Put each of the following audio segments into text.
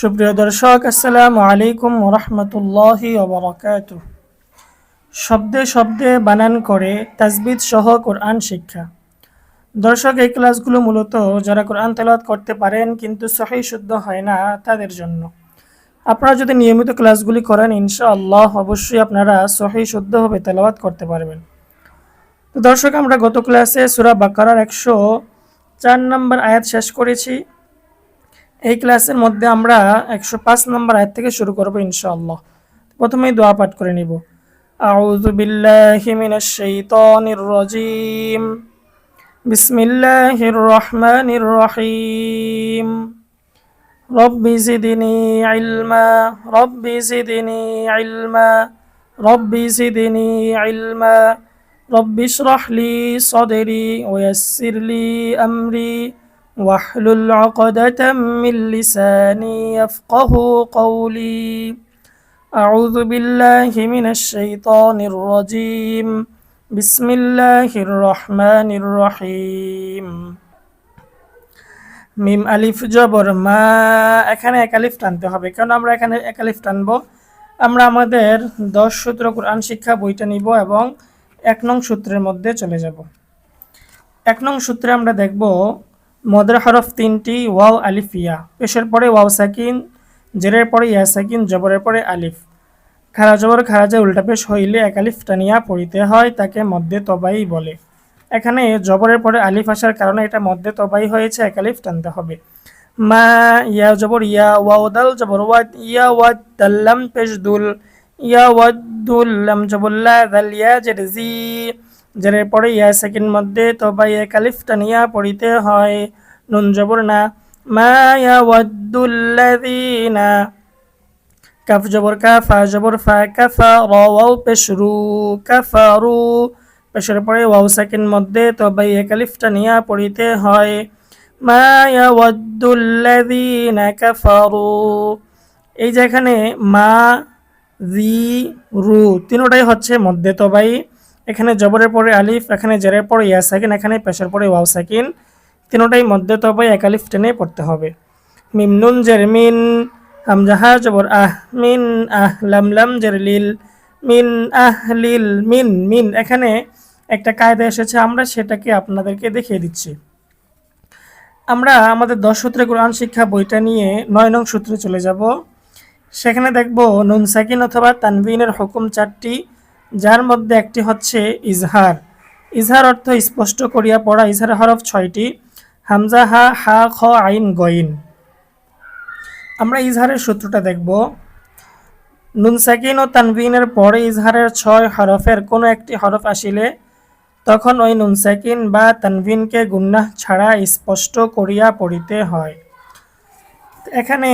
সুপ্রিয় দর্শক, আসসালামু আলাইকুম রহমতুল্লাহি ওবরাকাত শব্দে শব্দে বানান করে তাজবিদ সহ কোরআন শিক্ষা। দর্শক, এই ক্লাসগুলো মূলত যারা কোরআন তেলাওয়াত করতে পারেন কিন্তু সহি শুদ্ধ হয় না, তাদের জন্য। আপনারা যদি নিয়মিত ক্লাসগুলি করেন, ইনশাআল্লাহ অবশ্যই আপনারা সহি শুদ্ধভাবে তেলাওয়াত করতে পারবেন। তো দর্শক, আমরা গত ক্লাসে সুরা বাকারার একশো চার নম্বর আয়াত শেষ করেছি। এই ক্লাসের মধ্যে আমরা একশো পাঁচ নম্বর আয়াত থেকে শুরু করব ইনশাআল্লাহ প্রথমেই দোয়া পাঠ করে নিব আউযু বিল্লাহি মিনাশ শাইতানির রাজিম বিসমিল্লাহির রহমানির রহিম رب زدني علما رب زدني علما رب زدني علما رب اشرح لي صدري ويسر لي أمري واحلل عقدة من لساني يفقه قولي أعوذ بالله من الشيطان الرجيم بسم الله الرحمن الرحيم মিম আলিফ জবর মা এখানে এক আলিফ টানতে হবে কারণ আমরা এখানে এক আলিফ টানবো আমরা আমাদের দশ সূত্র কোরআন শিক্ষা বইটা নিব এবং এক নং সূত্রের মধ্যে চলে যাব এক নং সূত্রে আমরা দেখব মদের হরফ তিনটি, ওয়াও, আলিফ, ইয়া। পেশের পরে ওয়াও, সাকিন। জেরের পরে ইয়া, সাকিন। জবরের পরে আলিফ। খারা জবর খারাজে উল্টা পেশ হইলে এক আলিফ টানিয়া পড়িতে হয়, তাকে মধ্যে তবাই বলে। এখানে জবরের পরে আলিফ আসার কারণে এটা মধ্যে তবাই হয়েছে, এক আলিফ টানতে হবে। মা, ইয়া জবর, ইয়া ওয়াউদাল জবর ওয়াদ ইয়া ওয়াদ দাল্লাম পেশ, দুল। ইয়া ওয়াদ্দুল লাম জবুল্লা দাল, ইয়া, জের, জি। জেরের পরে ইয়া সেকেন্ড মধ্যে তবাই এক আলিফ টানিয়া পড়িতে হয়। নুন জবর না। মা ইয়া ওয়াদ্দুল্লাযীনা। কাফ জবর কাফা, জবর ফা কাফা র ওয়াও পেশ রু কাফারু। পেশের পরে ওয়াও সেকেন্ড মধ্যে তবাই এক আলিফটা নিয়া পড়িতে হয়। মা ইয়াওয়াদ্দুল্লাযীনা কাফারু। এই যে এখানে মা, জি, রু, তিনোটাই হচ্ছে মধ্যে তবাই। এখানে জবরের পরে আলিফ, এখানে জেরের পরে ইয়া সাকিন, এখানে পেশার পরে ওয়াও সাকিন। তিনোটাই মধ্যে তবাই এক আলিফ টেনে পড়তে হবে। মিম নুন জের মিন হামজাহা জবর আহ মিন, আহ লাম লাম জের লিল, মিন, আহ লিল, মিন মিন। এখানে একটা কায়দা এসেছে, আমরা সেটাকে আপনাদেরকে দেখিয়ে দিচ্ছি। আমরা আমাদের দশ সূত্রে কোরআন শিক্ষা বইটা নিয়ে নয় নং সূত্রে চলে যাব। সেখানে দেখব নুন সাকিন অথবা তানভিনের হুকুম চারটি যার মধ্যে একটি হচ্ছে ইজহার। ইজহার অর্থ স্পষ্ট করিয়া পড়া, ইজহার হরফ ছয়টি। হামজা, হা হা, খ, আইন গইন আমরা ইজহারের সূত্রটা দেখব। নুন সাকিন ও তানভিনের পরে ইজহারের ছয় হরফের কোনো একটি হরফ আসিলে তখন ওই নুন সাকিন বা তানভিনকে গুন্নাহ ছাড়া স্পষ্ট করিয়া পড়িতে হয়। এখানে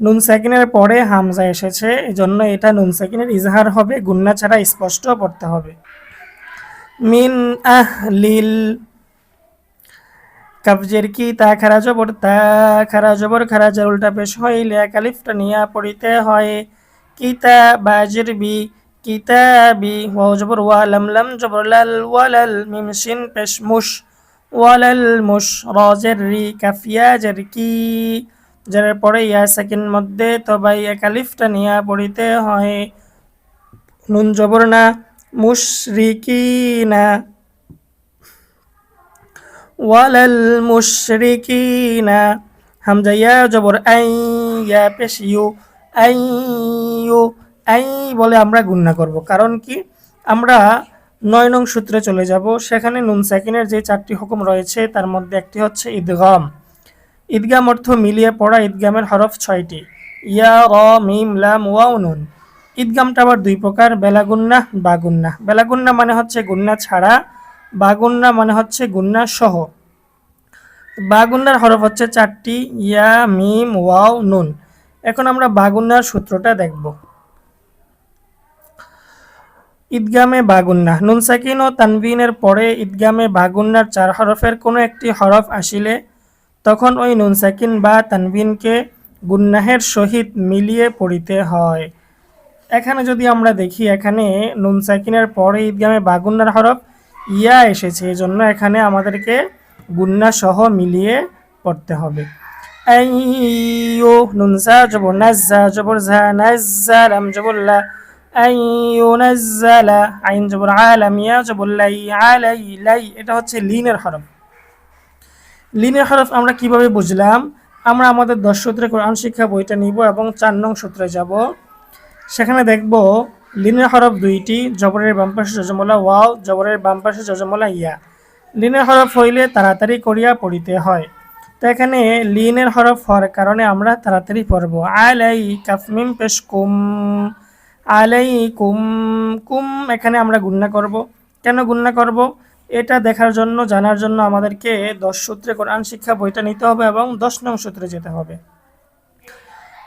নুন সাকিনের পরে হামজা এসেছে, এজন্য এটা নুন সাকিনের ইজহার হবে, গুন্না ছাড়া স্পষ্ট পড়তে হবে। মিন আহ লিল কাবজের কি তা খারা জবর? তা খারা জবর, খারা খারাজের উল্টা পেশ হয় হইলে একালিফটা নিয়া পড়িতে হয়। কিতা বাজের বি, কিতাবি, ওয়াও জবর, ওয়া লাম লাম জবর, লাল ওয়ালাল মিম শিন পেশ মুশ। ওয়ালাল মুশ রজের রি কাফিয়া জের কি? যার পরে ইয়া সেকেন্ড মধ্যে তবাই একালিফটা নিয়া পড়িতে হয়। নুন জবর না, মুশরিকিনা। ওয়ালাল মুশরিকিনা। হামজা ইয়া জবর, আই ইয়া পেশ আই ইউ, আই বলে আমরা গুণনা করব। কারণ কি? আমরা নয় নং সূত্রে চলে যাব। সেখানে নুন সাকিনের যে চারটি হুকুম রয়েছে, তার মধ্যে একটি হচ্ছে ঈদগাম। ঈদগাম অর্থ মিলিয়ে পড়া ঈদগামের হরফ ছয়টি। ইয়া, র, মিম, লাম, ওয়াও, নুন। ঈদগামটা আবার দুই প্রকার, বেলাগুন্না, বাগুন্না। বেলাগুন্না মানে হচ্ছে গুন্না ছাড়া, বাগুন্না মানে হচ্ছে গুন্না সহ। বাগুন্নার হরফ হচ্ছে চারটি, ইয়া, মিম, ওয়াও, নুন। এখন আমরা বাগুন্নার সূত্রটা দেখব। ঈদগামে বাগুন্না। নুন সাকিন ও তানভিনের পরে ঈদগামে বাগুন্নার চার হরফের কোনো একটি হরফ আসিলে তখন ওই নুন সাকিন বা তানভিনকে গুন্নাহের সহিত মিলিয়ে পড়িতে হয়। এখানে যদি আমরা দেখি, এখানে নুন সাকিনের পরে ঈদগামে বাগুন্নার হরফ ইয়া এসেছে এই জন্য এখানে আমাদেরকে গুন্না সহ মিলিয়ে পড়তে হবে। আইয়ু নুন জা জবর নাজ্জা জবর ঝা নাজ্জা লাম জবর লা। আইয়ু নাজ্জালা আইন জবর আলাম ইয়া লাই আলাই লাই, এটা হচ্ছে লিনের হরফ। লিনের হরফ আমরা কীভাবে বুঝলাম? আমরা আমাদের দশ সূত্রে কোরআন শিক্ষা বইটা নিব এবং চার নং সূত্রে যাব। সেখানে দেখব লিনের হরফ দুইটি, জবরের বাম পাশে যজমলা ওয়াও, জবরের বাম পাশে যজমলা ইয়া। লিনের হরফ হইলে তাড়াতাড়ি করিয়া পড়িতে হয়। তো এখানে লিনের হরফ হওয়ার কারণে আমরা তাড়াতাড়ি পড়ব। আলাই কাফমিম পেশ কুম আলাই কুম কুম এখানে আমরা গুন্না করব। কেন গুন্না করব? এটা দেখার জন্য, জানার জন্য আমাদেরকে দশ সূত্রে কোরআন শিক্ষা বইটা নিতে হবে এবং দশ নং সূত্রে যেতে হবে।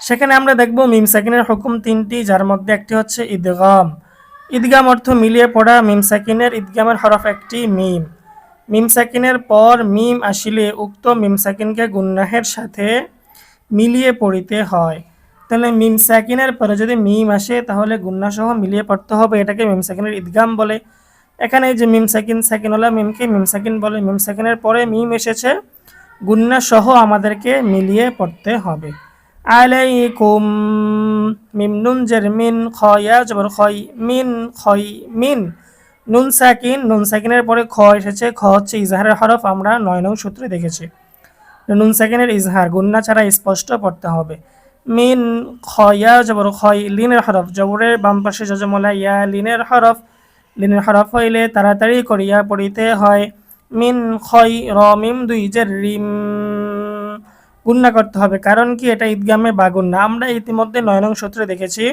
সেখানে আমরা দেখব মিম সাকিনের হুকুম তিনটি, যার মধ্যে একটি হচ্ছে ঈদগাম ঈদগাম অর্থ মিলিয়ে পড়া, মিম সাকিনের ঈদগামের হরফ একটি মিম। মিম সাকিনের পর মিম আসিলে উক্ত মিম সাকিনকে গুন্নাহের সাথে মিলিয়ে পড়িতে হয়। তাহলে মিম সাকিনের পরে যদি মিম আসে, তাহলে গুন্না সহ মিলিয়ে পড়তে হবে, এটাকে মিম সাকিনের ঈদগাম বলে। এখানে এই যে মিম সাকিন সাকিনওয়ালা মিমকে, মিম সাকিন বলে, মিম সাকিনের পরে মিম এসেছে। গুন্না সহ আমাদেরকে মিলিয়ে পড়তে হবে। আলাইকুম মিম নুন জের মিন খয়া জবর খয় মিন খয় মিন। নুন সাকিন, নুন সাকিনের পরে খ এসেছে। খ হচ্ছে ইজহারের হরফ, আমরা নয় নং সূত্রে দেখেছি। নুন সাকিনের ইজহার, গুন্না ছাড়া স্পষ্ট পড়তে হবে। মিন, খয়া জবর খয়, লিনের হরফ, জবরের বাম পাশে যজমলা ইয়া লিনের হরফ। লিনের হরফ হইলে তাড়াতাড়ি করিয়া পড়িতে হয়। মিন খয় র মিম দুই যে রিম। গুন্না করতে হবে, কারণ কি এটা ঈদগামে বাগুন্না আমরা ইতিমধ্যে নয় নং সূত্রে দেখেছি,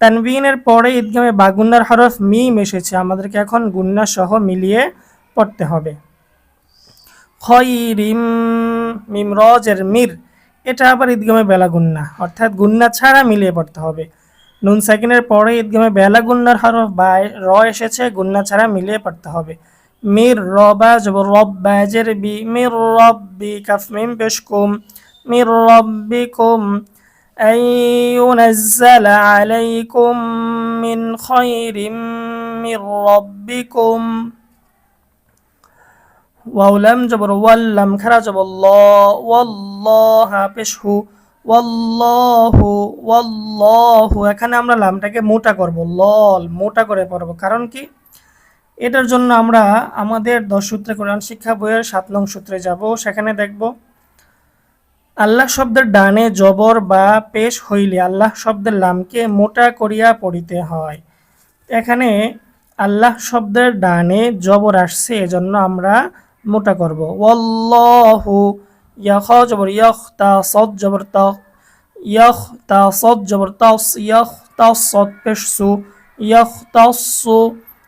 তানবিনের পরে ঈদগামে বাগুন্নার হরফ মিম এসেছে। আমাদেরকে এখন গুন্না সহ মিলিয়ে পড়তে হবে। খয়রিম মিম রজের মির, এটা আবার ঈদগামে বেলা গুন্না অর্থাৎ গুন্না ছাড়া মিলিয়ে পড়তে হবে। নুন সাকিনের পরে ঈদগামে বেলা গুন্নার হরফ বা র এসেছে গুন্না ছাড়া মিলিয়ে পড়তে হবে মির রবা জবর রব বাজের বি মির রব্বি কাফ মিম পেশকুম মির রব্বিকুম أن ينزل عليكم من خير من ربكم ওয়াউলাম জবর ওয়াল্লাম খারা জবর ল ওয়াল্লাহ পেশহু ওয়াল্লাহু ওয়াল্লাহু। এখানে আমরা লামটাকে মোটা করব, লল, মোটা করে পড়ব। কারণ কি? এটার জন্য আমরা আমাদের দশ সূত্রে কোরআন শিক্ষা বইয়ের সাত নং সূত্রে যাব। সেখানে দেখব, আল্লাহ শব্দের ডানে জবর বা পেশ হইলে আল্লাহ শব্দের লামকে মোটা করিয়া পড়িতে হয়। এখানে আল্লাহ শব্দের ডানে জবর আসছে, এজন্য আমরা মোটা করব। ওয়াল্লাহু ইয়াখ জবর ইয়াখ তা সদ জবর তা ইয়াখ তা সদ জবর তাস ইয়াখ তাস সদ পেশ সু ইয়াখ তাসু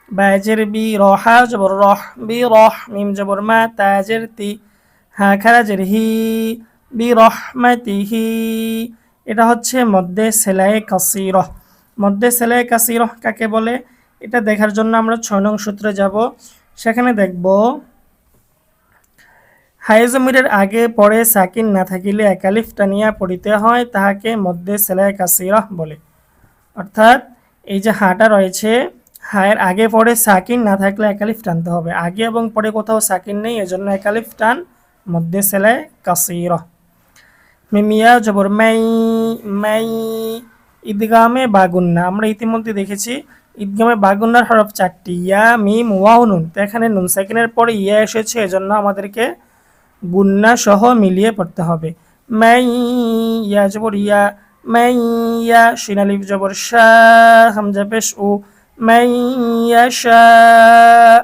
বাজের বি রহা জবর রহ বি রহ মিম জবর মা তাজের তি হা খারাজের হি বি রহমাতিহি এটা হচ্ছে মধ্যে সেলাই কাসিরহ মধ্যে সেলাই কাসিরহ কাকে বলে এটা দেখার জন্য আমরা ছয় নং সূত্রে যাব সেখানে দেখব হাইজমিরের আগে পরে সাকিন না থাকিলে একালিফ টানিয়া পড়িতে হয় তাহাকে মধ্যে সেলাই কাসিরহ বলে। অর্থাৎ এই যে হাটা রয়েছে, হায়ের আগে পরে সাকিন না থাকলে একালিফ টানতে হবে। আগে এবং পরে কোথাও সাকিন নেই, এজন্য একালিফ টান মধ্যে সেলাই কাসিরহ। মিমিয়া জবর মাই মাই, ঈদগামে বাগুন্না। আমরা ইতিমধ্যে দেখেছি, ঈদগামে বাগুন্নার হরফ চারটি, ইয়া, মিম, ওয়াও, নুন। তো এখানে নুন সেকেন্ডের পরে ইয়া এসেছে, এজন্য আমাদেরকে গুন্না সহ মিলিয়ে পড়তে হবে। মাই ইয়া জবর ইয়া মাই ইয়া জবর শাহ, হামজা পেশ ও মাই ইয়া শাহ।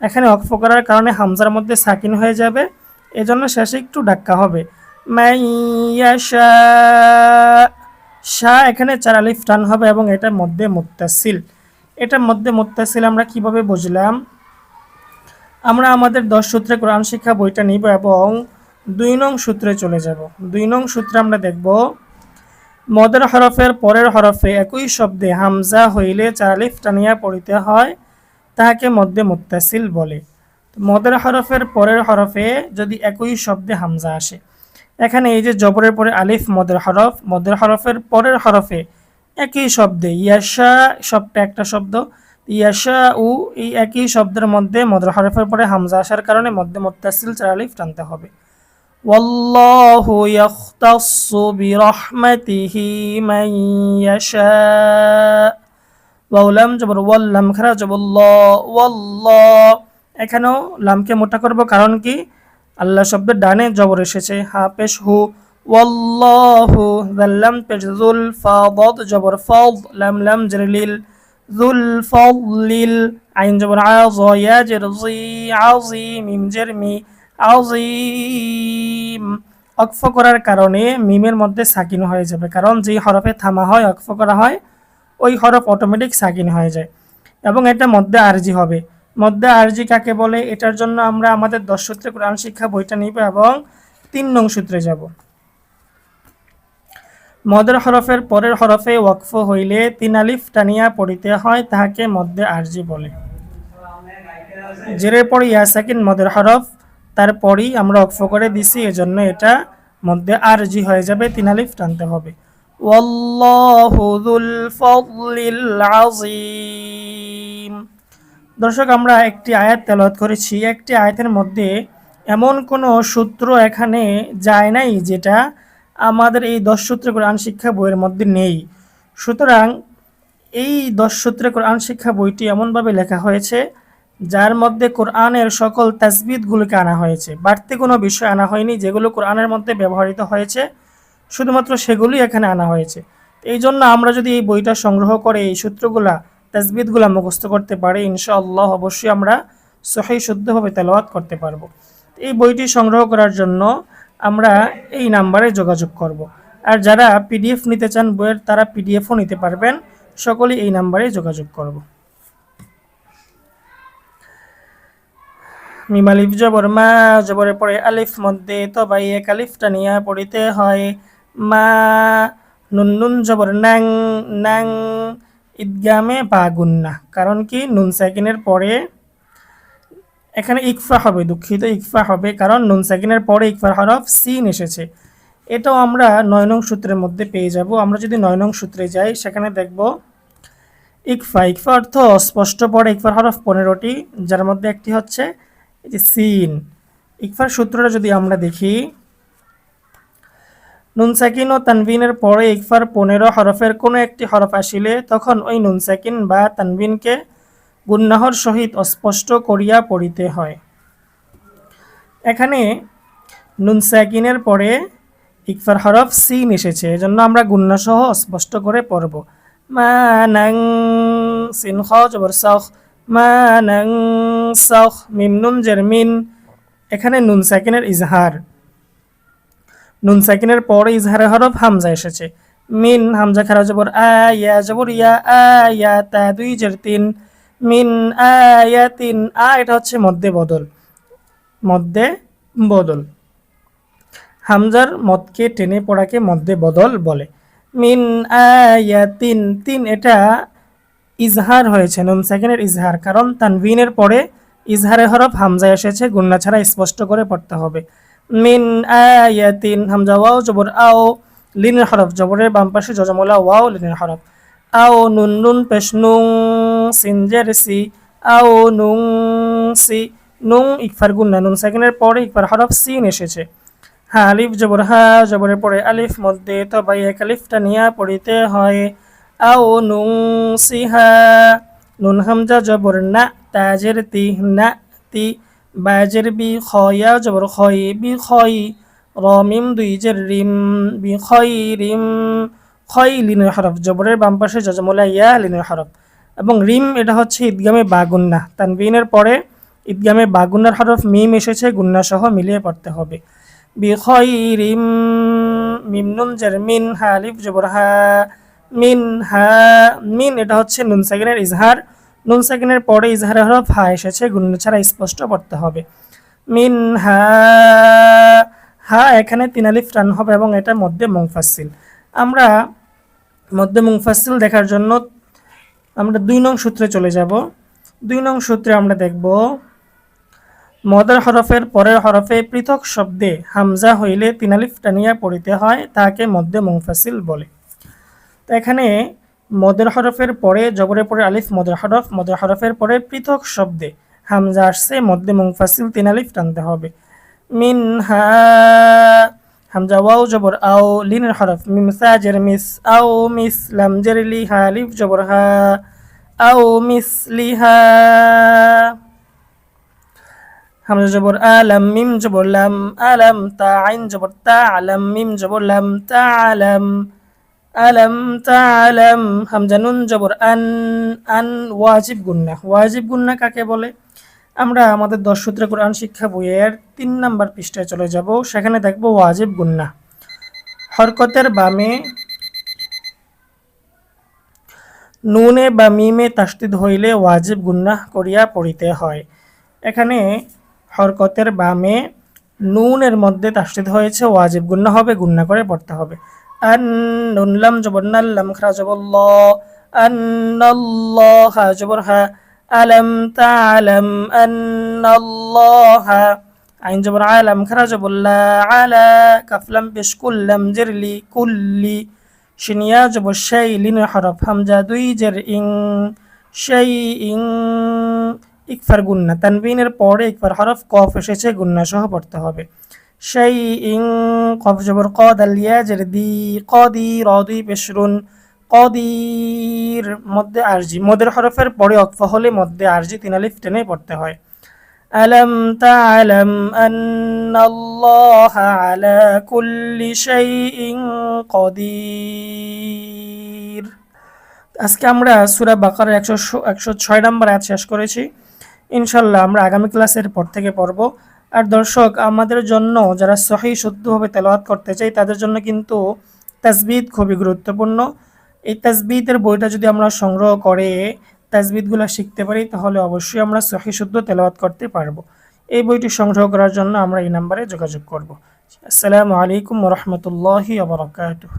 এখানে অক্ফ করার কারণে হামজার মধ্যে সাকিন হয়ে যাবে। এজন্য শেষে একটু ডাক্কা হবে। মাইয়াশা শাহ। শাহ এখানে চার আলিফ টান হবে এবং এটার মধ্যে মুত্তাসিল। এটার মধ্যে মুত্তাসিল আমরা কীভাবে বুঝলাম? আমরা আমাদের দশ সূত্রে কোরআন শিক্ষা বইটা নিব এবং দুই নং সূত্রে চলে যাব। দুই নং সূত্রে আমরা দেখব, মদের হরফের পরের হরফে একই শব্দে হামজা হইলে চার আলিফ টানিয়া পড়িতে হয়, তাহাকে মধ্যে মুত্তাসিল বলে। মদের হরফের পরের হরফে যদি একই শব্দে হামজা আসে, এখানে এই যে জবরের পরে আলিফ মদের হরফ, মদের হরফের পরের হরফে একই শব্দে ইয়াশা শব্দটা একটা শব্দ ইয়াশা উ এই একই শব্দের মধ্যে মদের হরফের পরে হামজা আসার কারণে মধ্যে মোত্তাসিল চার আলিফ টানতে হবে والله يختص برحمته من يشاء ওয়াউলাম জবর ওয়াল্লাম খারা জবল্লাহ ওয়াল্লাহ এখানেও লামকে মোটা করব কারণ কি আল্লাহ শব্দের ডানে জবর এসেছে হা পেশ হু ওয়াল্লাহু যাল্লাম পেশ যুল ফাদ জবর ফাদ লাম লাম জরলিল ফাদলিল আইন জবর আয ইয়া জরজি আযীম মিম জরমি আযীম অক্ফ করার কারণে মিমের মধ্যে সাকিন হয়ে যাবে। কারণ যে হরফে থামা হয় অক্ফ করা হয়, ওই হরফ অটোমেটিক সাকিন হয়ে যায়। এবং এটা মধ্যে আরজি হবে। মধ্যে আরজি কাকে বলে? এটার জন্য আমরা আমাদের দশ সূত্রে কোরআন শিক্ষা বইটা নিব এবং তিন নং সূত্রে যাব। মদের হরফের পরের হরফে ওয়াকফ হইলে তিন আলিফ টানিয়া পড়িতে হয়, তাহাকে মধ্যে আরজি বলে। জেরের পর ইয়া সাকিন মদের হরফ, তারপরই আমরা ওয়াকফ করে দিছি, এজন্য এটা মধ্যে আরজি হয়ে যাবে, তিন আলিফ টানতে হবে। দর্শক, আমরা একটি আয়াত তেলাওয়াত করেছি। একটি আয়াতের মধ্যে এমন কোনো সূত্র এখানে যায় নাই যেটা আমাদের এই দশ সূত্রে কোরআন শিক্ষা বইয়ের মধ্যে নেই। সুতরাং এই দশ সূত্রে কোরআন শিক্ষা বইটি এমনভাবে লেখা হয়েছে, যার মধ্যে কোরআনের সকল তাসবিদগুলোকে আনা হয়েছে। বাড়তি কোনো বিষয় আনা হয়নি যেগুলো কোরআনের মধ্যে ব্যবহৃত হয়েছে, শুধুমাত্র সেগুলি এখানে আনা হয়েছে। এই জন্য আমরা যদি এই বইটা সংগ্রহ করে, এই সূত্রগুলা তাজবিদগুলা মুখস্থ করতে পারি, ইনশাআল্লাহ অবশ্যই আমরা সহি শুদ্ধভাবে তেলাওয়াত করতে পারব। এই বইটি সংগ্রহ করার জন্য আমরা এই নাম্বারে যোগাযোগ করব। আর যারা পিডিএফ নিতে চান বইয়ের, তারা পিডিএফও নিতে পারবেন। সকলেই এই নাম্বারে যোগাযোগ করব। মিমালিফ জবর মা জবরের পরে আলিফ, মধ্যে তবাই এক আলিফটা নিয়ে পড়িতে হয়। মা নুন নুন জবর নাং নাং ঈদগামে বা গুন্না কারণ কি? নুন সাকিনের পরে এখানে ইকফা হবে, দুঃখিত, ইকফা হবে, কারণ নুন সাকিনের পরে ইকফার হরফ সিন এসেছে। এটাও আমরা নয় নং সূত্রের মধ্যে পেয়ে যাব। আমরা যদি নয় নং সূত্রে যাই, সেখানে দেখব ইকফা ইকফা অর্থ স্পষ্ট পরে ইকফার হরফ পনেরোটি, যার মধ্যে একটি হচ্ছে সিন। ইকফার সূত্রটা যদি আমরা দেখি, নুন সাকিন ও তানবিনের পরে ইকফার পনেরো হরফের কোনো একটি হরফ আসিলে তখন ওই নুন সাকিন বা তানবিনকে গুন্নাহর সহিত অস্পষ্ট করিয়া পড়িতে হয়। এখানে নুন সাকিনের পরে ইকফার হরফ সিন এসেছে, এজন্য আমরা গুন্নাসহ অস্পষ্ট করে পড়ব। মানাং সিন খ জবর সখ মা নাং সখ মিম নুন জেরমিন এখানে নুন সাকিনের ইজহার। নুন সাকিনের পরে ইজহারের হরফ হামজা এসেছে। মিন, হামজা খারা জবর আয়া জবর ইয়া আয়া তা দুই জের তিন। মিন আয়া তিন আ, এটা হচ্ছে মধ্যে বদল। মধ্যে বদল। হামজার মদকে টেনে পড়াকে মধ্যে বদল বলে। মিন আয়া তিন তিন এটা ইজহার হয়েছে, নুন সেকেন্ডের ইজহার, কারণ তানভিনের পরে ইজহারে হরফ হামজা এসেছে, গুন্না ছাড়া স্পষ্ট করে পড়তে হবে। মিন আয়াতিন, হামজা, ওয়াও, জবর, আও, লিনের হরফ, জবরের বাম পাশে জজমলা, ওয়াও, লিনের হরফ। আও নুন নুন পেশ নুং সিনজের সি। আও নুং সি। নুং ইকফার গুন্না নুন সেকেন্ডের পরে ইকফার হরফ সিন এসেছে। হ্যাঁ আলিফ জবর হা, জবরের পরে আলিফ মধ্যে তবাই এক আলিফটা নিয়ে পড়িতে হয়। আও নুং সিহা নুন হামজা জবর না, তাজের তি না তি। বাজের বি খয়া জবর খয় বি খয়। রমিম দুই জের রিম বি খয় রিম। খয় লিনের হরফ, জবরের বাম পাশে জজমলা ইয়া লিনের হরফ। এবং রিম, এটা হচ্ছে ঈদগামে বাগুন্না। তানবিনের পরে ঈদগামে বাগুন্নার হরফ, মিম এসেছে গুন্না সহ মিলিয়ে পড়তে হবে। বি খয় রিম, মিম নুন জের মিন হালিফ জবর হা, মিন হা, মিন, এটা হচ্ছে নুন সেকেন্ডের ইজহার। নুন সেকেন্ডের পরে ইজহারের হরফ, হা এসেছে গুণ ছাড়া স্পষ্ট পড়তে হবে। মিন হা হা, এখানে তিন আলিফ টান হবে এবং এটা মধ্যে মুংফাসিল আমরা মধ্যে মুংফাসিল দেখার জন্য আমরা দুই নং সূত্রে চলে যাব। দুই নং সূত্রে আমরা দেখব, মদের হরফের পরের হরফে পৃথক শব্দে হামজা হইলে তিন আলিফ টানিয়া পড়িতে হয়, তাকে মধ্যে মুংফাসিল বলে। তো এখানে মদের হরফের পরে, জবরের পরে আলিফ, মদের হরফ, মদের হরফের পরে পৃথক শব্দে হামজা আসছে, মধ্যে মুংফাসিল তিন আলিফ টানতে হবে। মিনহা হামজা ওয়াও জবর আও লিনের হরফ মিম সাজের মিস আও মিস লাম জের লিহা লিফ জবর হা আও মিস লিহা হামজা জবর আলাম মিম জবর লাম আলাম তা আইন জবর তা আলাম মিম জবর লাম তা আলাম আলাম তা আলাম হামজা নুন জবর আন আন ওয়াজিব গুন্না ওয়াজিব গুন্না কাকে বলে? আমরা আমাদের দশ সূত্রে কোরআন শিক্ষা বইয়ের তিন নাম্বার পৃষ্ঠায় চলে যাব। সেখানে দেখব ওয়াজিব গুন্না। হরকতের বামে নুনে বা মিমে তাস্তিদ হইলে ওয়াজিব গুন্না করিয়া পড়িতে হয়। এখানে হরকতের বামে নুনের মধ্যে তাস্তিদ হয়েছে, ওয়াজিব গুন্না হবে, গুন্না করে পড়তে হবে। আন নুনলাম জবর নাল্লাম খরা জবর ল, আন্নাল্লাহ জবর হা আলম তালাম আন্নাল্লাহ। আইন জবর আলাম খরা লা আলা, কাফলাম পেশ কুল্লাম জেরলি কুল্লি। শিনিয়া জবর শাই লিনের হরফ, হামজা দুই জের ইং শাই ইং। ইকফার গুন্না, তানবিনের পরে ইকফার হরফ, কফ এসেছে, গুন্না সহ পড়তে হবে। সেই ইং, কফ জবর কদ আলিয়া জের দি কদি রদি পেশরুন কদির মধ্যে আরজি, মদের হরফের পরে অক্ফ হলে মধ্যে আরজি তিন আলিফ টেনে পড়তে হয়। আলম তালম আন্নাল্লাহ আলা কুল্লি কদির। আজকে আমরা সুরা বাকার একশো একশো ছয় নম্বর আজ শেষ করেছি। ইনশাল্লাহ আমরা আগামী ক্লাসের পর থেকে পড়ব। আর দর্শক, আমাদের জন্য যারা সহি শুদ্ধভাবে তেলাওয়াত করতে চাই তাদের জন্য কিন্তু তাজবিদ খুবই গুরুত্বপূর্ণ। এই তাজবিদের বইটা যদি আমরা সংগ্রহ করে তাজবিদগুলো শিখতে পারি, তাহলে অবশ্যই আমরা সহি শুদ্ধ তেলাওয়াত করতে পারব। এই বইটি সংগ্রহ করার জন্য আমরা এই নাম্বারে যোগাযোগ করব। আসসালামু আলাইকুম রহমতুল্লাহি আবরকাতুহ